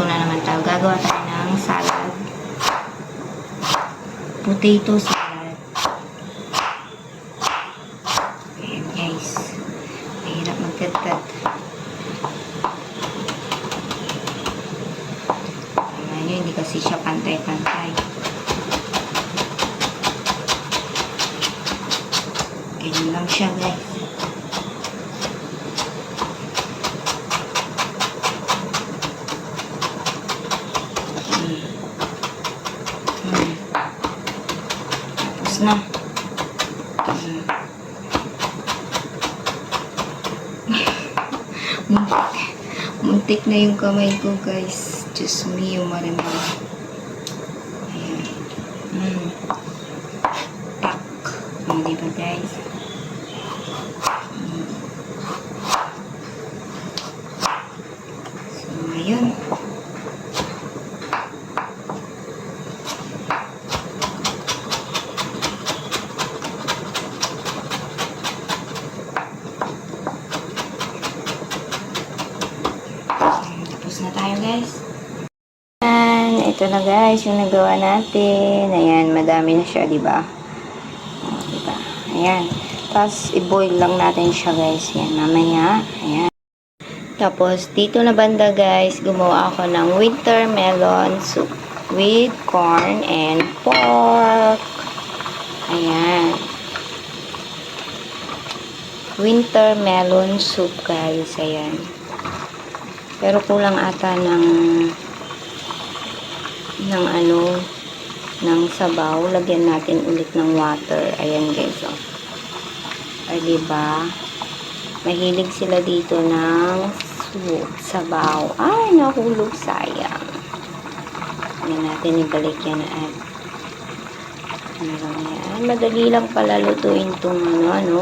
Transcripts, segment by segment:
magluto na naman tayo. Gagawa tayo ng salad. Potato salad. Ayan guys. Mahirap magkatkat. Ayan yun, hindi kasi siya pantay-pantay. Ganyan lang siya guys. Tapos na. Muntik. Na yung kamay ko, guys. Diyos me, yung marimar. Ayan. Tak. O, diba, guys? Hmm. So, ayun. Tayo, guys. Ayan, ito na guys, yung nagawa natin. Ayan, madami na siya, di ba? Oh, di ba? Ayan. Tapos, i-boil lang natin siya, guys. Yan, mamaya. Ayan. Tapos, dito na banda, guys, gumawa ako ng winter melon soup with corn and pork. Ayan. Winter melon soup, guys. Ayan. Pero kulang ata ng ng ano ng sabaw. Lagyan natin ulit ng water. Ayan guys, oh. Ay, diba? Mahilig sila dito ng sabaw. Ay, nahulog, sayang. Ayan natin ibalik yan at ano lang yan. Madali lang pala lutuin itong ano, ano.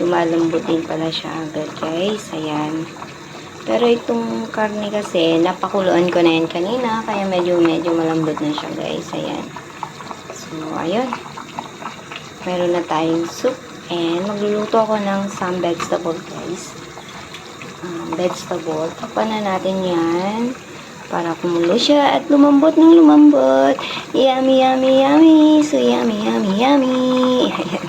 Lumalambot din pala siya agad, guys. Ayan. Pero itong karne kasi, napakuluan ko na yan kanina, kaya medyo, medyo malambot na siya, guys. Ayan. So, ayun. Meron na tayong soup. And, magluluto ako ng some vegetable, guys. Um, vegetable. Tapan na natin yan. Para kumulo siya at lumambot ng lumambot. Yummy, yummy, yummy. So, yummy, yummy, yummy. Ayan.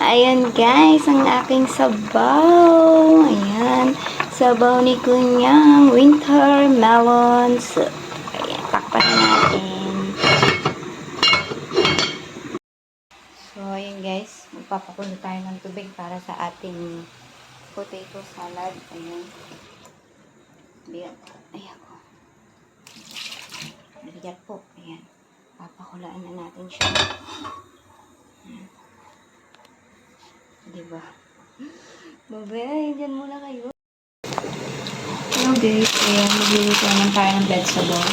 Ayan, guys. Ang aking sabaw. Ayan. Sabaw ni Kunyang Winter Melon Soup. Ayan, takpan na natin. So, ayan guys. Magpapakulo tayo ng tubig para sa ating potato salad. Ayan. Bigat. Ayan ko. Bigat po. Ayan. Papakulaan na natin siya. Ayan. Diba? Babay, dyan muna kayo. Hello guys, ayan, magluluto naman tayo ng vegetable.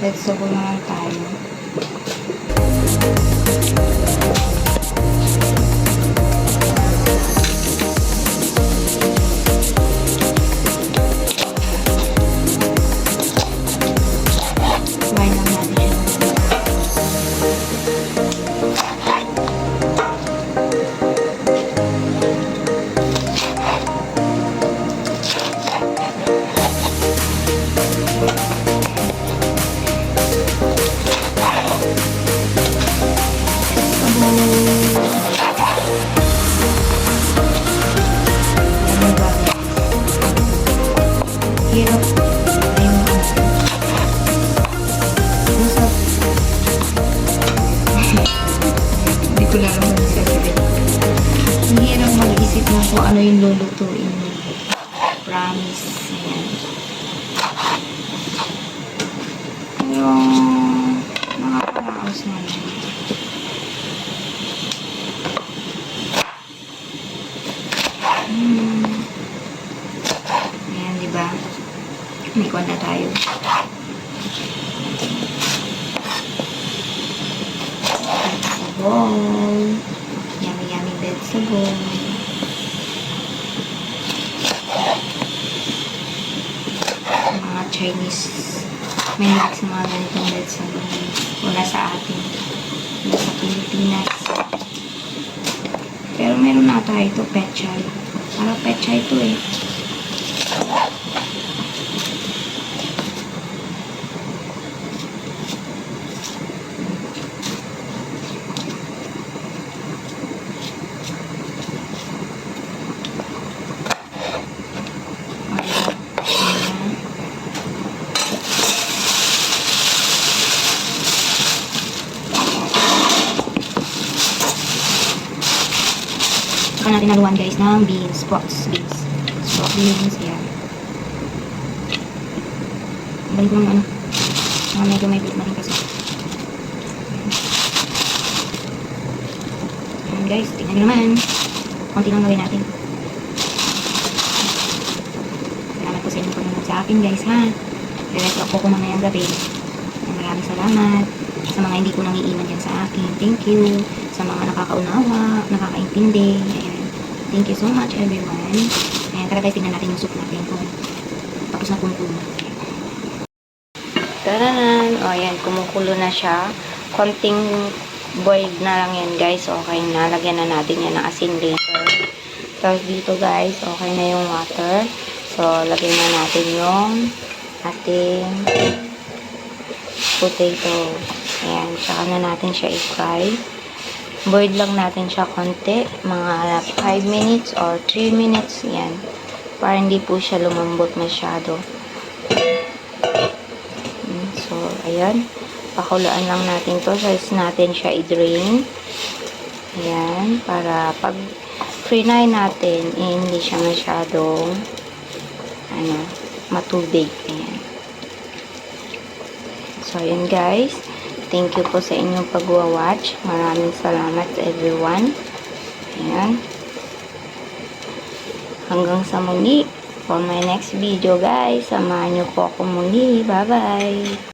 Vegetable naman tayo. Ba? Hirap. Ayun. Usap. Hindi ko sasabihin. Ang mag-isip mo ano yung lulutuin mo. Promise. Ayan. Pero, nakakaraos na yan. Hmm. Ayan, di ba? May kuwan na tayo. Vegetable. Yummy, yummy vegetable. Mga Chinese may sa mga ganitong vegetable. Wala sa atin. Wala sa Pilipinas. meron na tayo ito, pechay. Para pechay ito eh. Natin naluwan guys ng beans, sprouts, beans. Sprout beans, yan. Balik ng ano. Mga medyo may bit na rin kasi. Yan guys, tingnan naman. Konti lang gawin natin. Salamat po sa inyo panonood sa akin guys ha. Up po ko mamayang gabi. Maraming salamat sa mga hindi ko nang iiwan dyan sa akin. Thank you. Sa mga nakakaunawa, nakakaintindi. Ayan. Thank you so much everyone. Ayan, tara guys, tingnan natin yung soup natin kung tapos na kumukulo. Taranan! O, ayan, kumukulo na siya. Konting boiled na lang yan, guys. Okay na. Lagyan na natin yan ng asin later. Tapos dito, guys, okay na yung water. So, lagyan na natin yung ating potato. Ayan, tsaka na natin siya i-fry. Boiled lang natin siya konti. Mga 5 minutes or 3 minutes. Ayan. Para hindi po siya lumambot masyado. Mm, So, ayan. Pakulaan lang natin to. Size natin siya i-drain. Ayan. Para pag fry natin, eh, hindi siya masyadong ano, matubig. Ayan. So, ayan guys. Thank you po sa inyong pag-watch. Maraming salamat everyone. Ayan. Hanggang sa muli. For my next video guys. Samahan niyo po ako muli. Bye-bye.